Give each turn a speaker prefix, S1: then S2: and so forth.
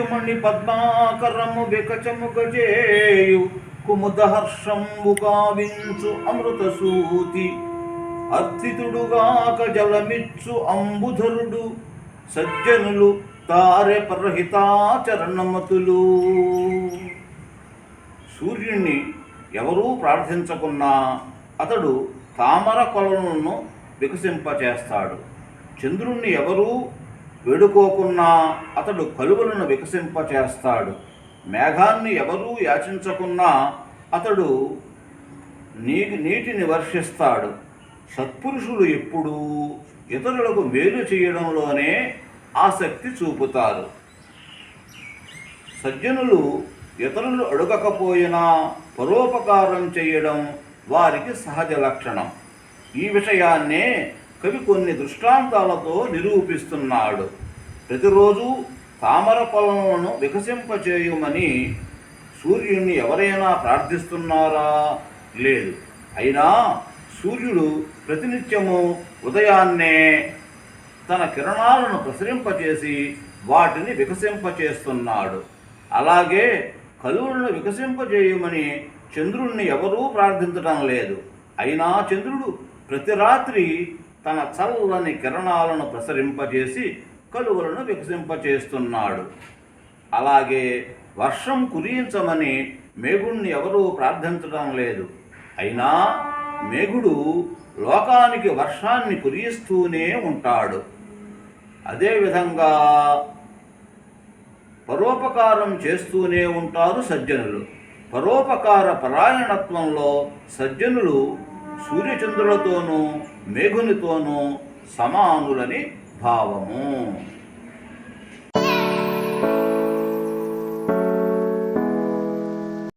S1: మణి పద్మాకరము వికచము గజేయు కుముదహర్షంబు కావించు అమృత సూతి అర్చితుడుగాక జలమిచ్చు అంబుధరుడు. సజ్జనులు తారె పరహితాచరణమతులు సూర్యుణ్ణి ఎవరూ ప్రార్థించకున్నా అతడు తామర కొలను వికసింపచేస్తాడు. చంద్రుణ్ణి ఎవరూ వేడుకోకున్నా అతడు కలువలను వికసింపచేస్తాడు. మేఘాన్ని ఎవరూ యాచించకున్నా అతడు నీ నీటిని వర్షిస్తాడు సత్పురుషులు ఎప్పుడూ ఇతరులకు మేలు చేయడంలోనే ఆసక్తి చూపుతారు. సజ్జనులు ఇతరులు అడగకపోయినా పరోపకారం చేయడం వారికి సహజ లక్షణం. ఈ విషయాన్నే కవి కొన్ని దృష్టాంతాలతో నిరూపిస్తున్నాడు. ప్రతిరోజు తామర పొలములను వికసింపచేయమని సూర్యుణ్ణి ఎవరైనా ప్రార్థిస్తున్నారా? లేదు. అయినా సూర్యుడు ప్రతినిత్యము ఉదయాన్నే తన కిరణాలను ప్రసరింపచేసి వాటిని వికసింపచేస్తున్నాడు. అలాగే కలువులను వికసింపజేయమని చంద్రుణ్ణి ఎవరూ ప్రార్థించడం లేదు. అయినా చంద్రుడు ప్రతి రాత్రి తన చల్లని కిరణాలను ప్రసరింపజేసి కలువలను వికసింపచేస్తున్నాడు. అలాగే వర్షం కురియించమని మేఘుణ్ణి ఎవరూ ప్రార్థించడం లేదు. అయినా మేఘుడు లోకానికి వర్షాన్ని కురియిస్తూనే ఉంటాడు. అదేవిధంగా పరోపకారం చేస్తూనే ఉంటారు సజ్జనులు. పరోపకార పరాయణత్వంలో సజ్జనులు సూర్యచంద్రులతోనూ మేఘునితోనూ సమానులని భావము.